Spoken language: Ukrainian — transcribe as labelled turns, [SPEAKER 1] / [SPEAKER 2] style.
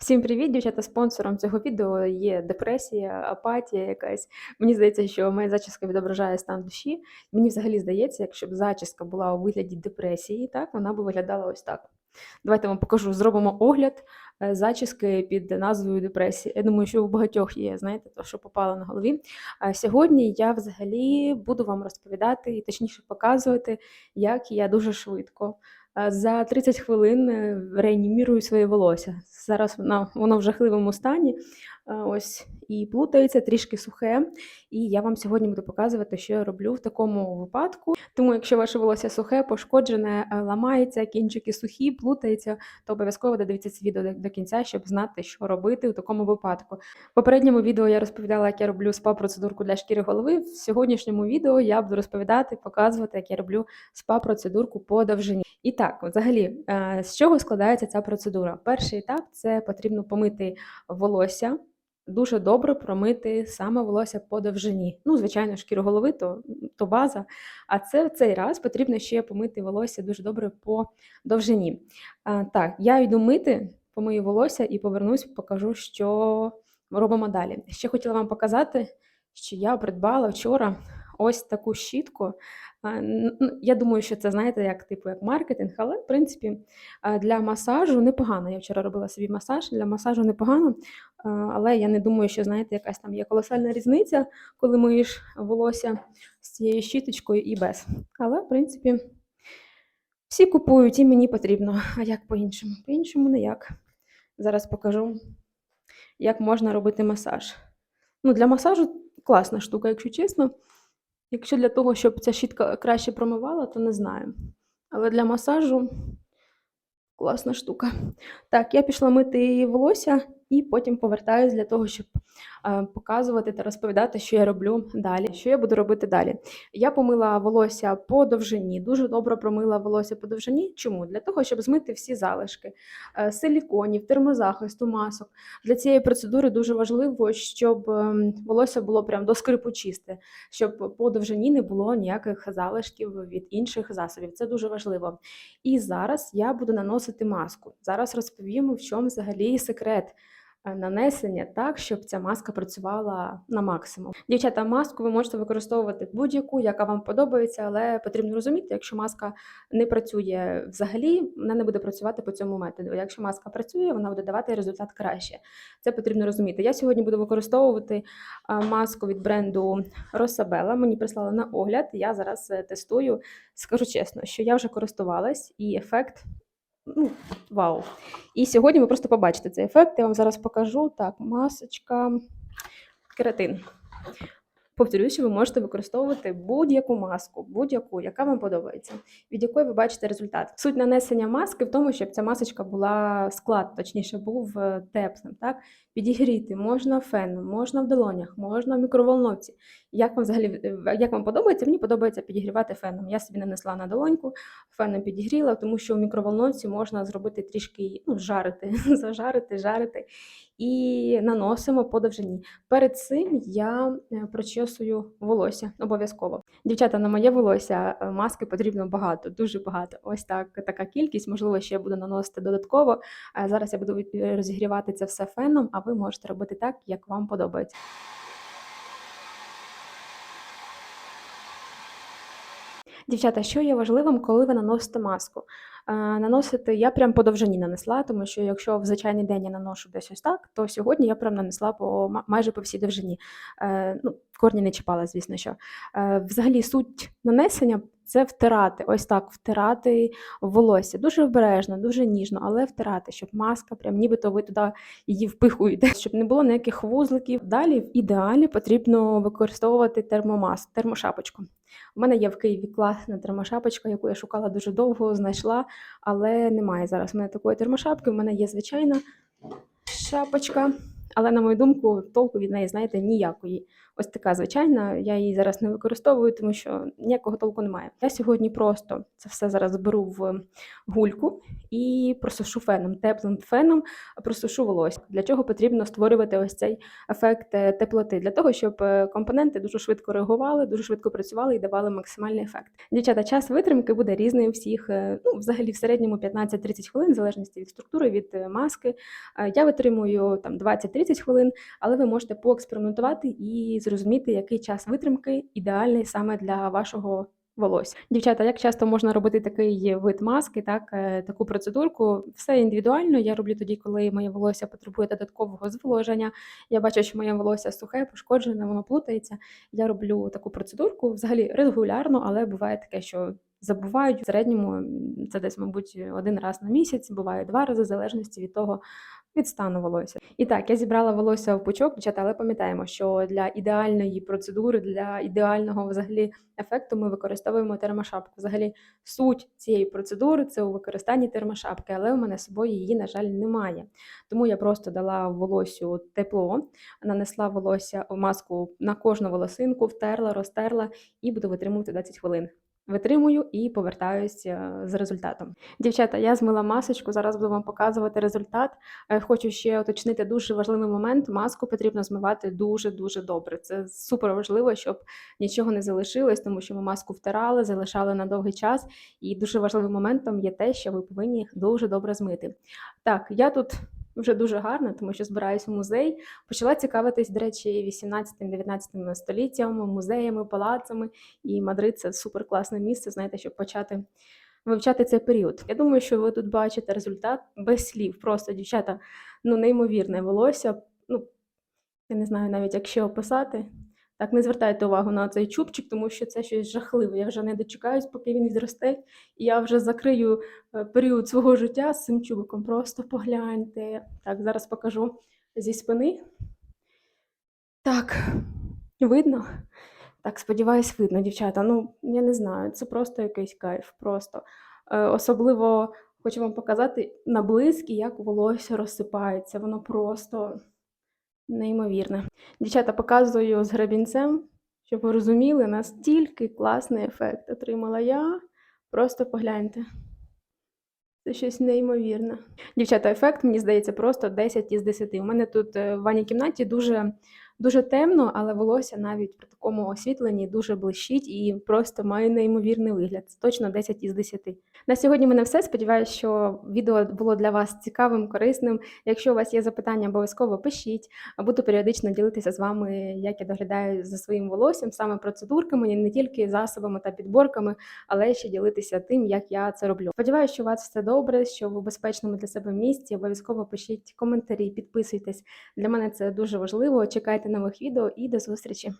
[SPEAKER 1] Всім привіт, дівчата. Спонсором цього відео є депресія, апатія якась. Мені здається, що моя зачіска відображає стан душі. Мені взагалі здається, якщо б зачіска була у вигляді депресії, так вона б виглядала ось так. Давайте вам покажу, зробимо огляд е, зачіски під назвою депресія. Я думаю, що у багатьох є, знаєте, то, що попало на голові. А сьогодні я взагалі буду вам розповідати і точніше показувати, як я дуже швидко за 30 хвилин е, реанімірую своє волосся. Зараз воно, воно в жахливому стані. Ось і плутається, трішки сухе. І я вам сьогодні буду показувати, що я роблю в такому випадку. Тому, якщо ваше волосся сухе, пошкоджене, е, ламається, кінчики сухі, плутаються, то обов'язково додивіться це відео до, до кінця, щоб знати, що робити у такому випадку. В попередньому відео я розповідала, як я роблю спа-процедурку для шкіри голови. В сьогоднішньому відео я буду розповідати, показувати, як я роблю спа-процедурку по довжині. І так, взагалі, е, з чого складається ця процедура? Перший етап це потрібно помити волосся. Дуже добре промити саме волосся по довжині. Ну, звичайно, шкіру голови то, то база. А це в цей раз потрібно ще помити волосся дуже добре по довжині. А, так, я йду мити, помию волосся і повернусь, покажу, що робимо далі. Ще хотіла вам показати, що я придбала вчора ось таку щітку. Ну, Я думаю, що це знаєте, як типу як маркетинг, але в принципі для масажу непогано. Я вчора робила собі масаж, для масажу непогано. Але я не думаю, що знаєте, якась там є колосальна різниця, коли миєш волосся з цією щіточкою і без. Але, в принципі, всі купують і мені потрібно. А як по-іншому? По-іншому ніяк. Зараз покажу, як можна робити масаж. Ну, для масажу класна штука, якщо чесно. Якщо для того, щоб ця щітка краще промивала, то не знаю. Але для масажу класна штука. Так, я пішла мити волосся і потім повертаюсь для того, щоб е, показувати та розповідати, що я роблю далі. Що я буду робити далі? Я помила волосся по довжині, дуже добре промила волосся по довжині. Чому? Для того, щоб змити всі залишки е, силіконів, термозахисту, масок. Для цієї процедури дуже важливо, щоб ем, волосся було прям до скрипу чисте, щоб по довжині не було ніяких залишків від інших засобів. Це дуже важливо. І зараз я буду наносити маску. Зараз розповім, в чому взагалі секрет нанесення так, щоб ця маска працювала на максимум. Дівчата, маску ви можете використовувати будь-яку, яка вам подобається, але потрібно розуміти, якщо маска не працює взагалі, вона не буде працювати по цьому методу. Якщо маска працює, вона буде давати результат краще. Це потрібно розуміти. Я сьогодні буду використовувати маску від бренду Rosabella. Мені прислали на огляд. Я зараз е, тестую. Скажу чесно, що я вже користувалась, і ефект. Ну, вау. І сьогодні ви просто побачите цей ефект. Я вам зараз покажу. Так, масочка, кератин. Повторюю, ви можете використовувати будь-яку маску, будь-яку, яка вам подобається, від якої ви бачите результат. Суть нанесення маски в тому, щоб ця масочка була склад, точніше, був е, теплим. Так? Підігріти можна феном, можна в долонях, можна в мікроволновці. Як вам взагалі е, як вам подобається? Мені подобається підігрівати феном. Я собі нанесла на долоньку, феном підігріла, тому що в мікроволновці можна зробити трішки ну, жарити, зажарити, жарити. І наносимо по довжині. Перед цим я е, прочесую волосся обов'язково. Дівчата, на моє волосся е, маски потрібно багато, дуже багато. Ось так така кількість. Можливо, ще буду наносити додатково. Зараз я буду е, розігрівати це все феном, а ви можете робити так, як вам подобається. Дівчата, що є важливим, коли ви наносите маску? Е, Наносити я прям по довжині нанесла, тому що якщо в звичайний день я наношу десь ось так, то сьогодні я прям нанесла по ма- майже по всій довжині. Е, Ну, корні не чіпала, звісно, що. Е, Взагалі суть нанесення це втирати, ось так, втирати волосся. Дуже обережно, дуже ніжно, але втирати, щоб маска, прям нібито ви туди її впихуєте, щоб не було ніяких вузликів. Далі в ідеалі потрібно використовувати термомас, термошапочку. У мене є в Києві класна термошапочка, яку я шукала дуже довго, знайшла, але немає зараз. У мене такої термошапки. У мене є звичайна шапочка, але на мою думку, толку від неї, знаєте, ніякої. Ось така звичайна, я її зараз не використовую, тому що ніякого толку немає. Я сьогодні просто це все зараз беру в гульку і просушу феном, теплим феном просушу волосся. Для чого потрібно створювати ось цей ефект е, теплоти? Для того, щоб е, компоненти дуже швидко реагували, дуже швидко працювали і давали максимальний ефект. Дівчата, час витримки буде різний у всіх. е, Ну, взагалі, в середньому 15-30 хвилин, в залежності від структури, від маски. Я витримую там 20-30 хвилин, але ви можете поекспериментувати і зрозуміти, який час витримки ідеальний саме для вашого волосся. Дівчата, як часто можна робити такий вид маски, так, е, таку процедурку? Все індивідуально. Я роблю тоді, коли моє волосся потребує додаткового зволоження. Я бачу, що моє волосся сухе, пошкоджене, воно плутається. Я роблю таку процедурку взагалі регулярно, але буває таке, що забувають. В середньому це десь, мабуть, один раз на місяць, буває два рази, в залежності від того, від стану волосся. І так, я зібрала волосся в пучок, дівчата, але пам'ятаємо, що для ідеальної процедури, для ідеального взагалі ефекту ми використовуємо термошапку. Взагалі, суть цієї процедури це у використанні термошапки, але у мене з собою її, на жаль, немає. Тому я просто дала волосю тепло, нанесла волосся маску на кожну волосинку, втерла, розтерла і буду витримувати 20 хвилин. Витримую і повертаюся з результатом. Дівчата, я змила масочку, зараз буду вам показувати результат. Е, Хочу ще уточнити дуже важливий момент. Маску потрібно змивати дуже-дуже добре. Це супер важливо, щоб нічого не залишилось, тому що ми маску втирали, залишали на довгий час. І дуже важливим моментом є те, що ви повинні дуже добре змити. Так, я тут вже дуже гарна, тому що збираюсь в музей. Почала цікавитись, до речі, 18-19 століттям, музеями, палацами. І Мадрид це супер класне місце, знаєте, щоб почати вивчати цей період. Я думаю, що ви тут бачите результат без слів. Просто дівчата, ну неймовірне волосся. Ну я не знаю навіть як ще описати. Так, не звертайте увагу на цей чубчик, тому що це щось жахливе. Я вже не дочекаюсь, поки він відросте, і я вже закрию е, період свого життя з цим чубиком. Просто погляньте. Так, зараз покажу зі спини. Так, видно? Так, сподіваюсь, видно, дівчата. Ну, я не знаю, це просто якийсь кайф. Просто. Е, особливо хочу вам показати на близькі, як волосся розсипається. Воно просто неймовірне. Дівчата, показую з гребінцем, щоб ви розуміли, настільки класний ефект отримала я. Просто погляньте. Це щось неймовірне. Дівчата, ефект, мені здається, просто 10 із 10. У мене тут е, в ванній кімнаті дуже, дуже темно, але волосся навіть при такому освітленні дуже блищить і просто має неймовірний вигляд. Це точно 10 із 10. На сьогодні мене все. Сподіваюся, що відео було для вас цікавим, корисним. Якщо у вас є запитання, обов'язково пишіть. Буду періодично ділитися з вами, як я доглядаю за своїм волоссям, саме процедурками, не тільки засобами та підборками, але ще ділитися тим, як я це роблю. Сподіваюся, що у вас все добре, що ви в безпечному для себе місці. Обов'язково пишіть коментарі, підписуйтесь. Для мене це дуже важливо. Чекайте нових відео і до зустрічі!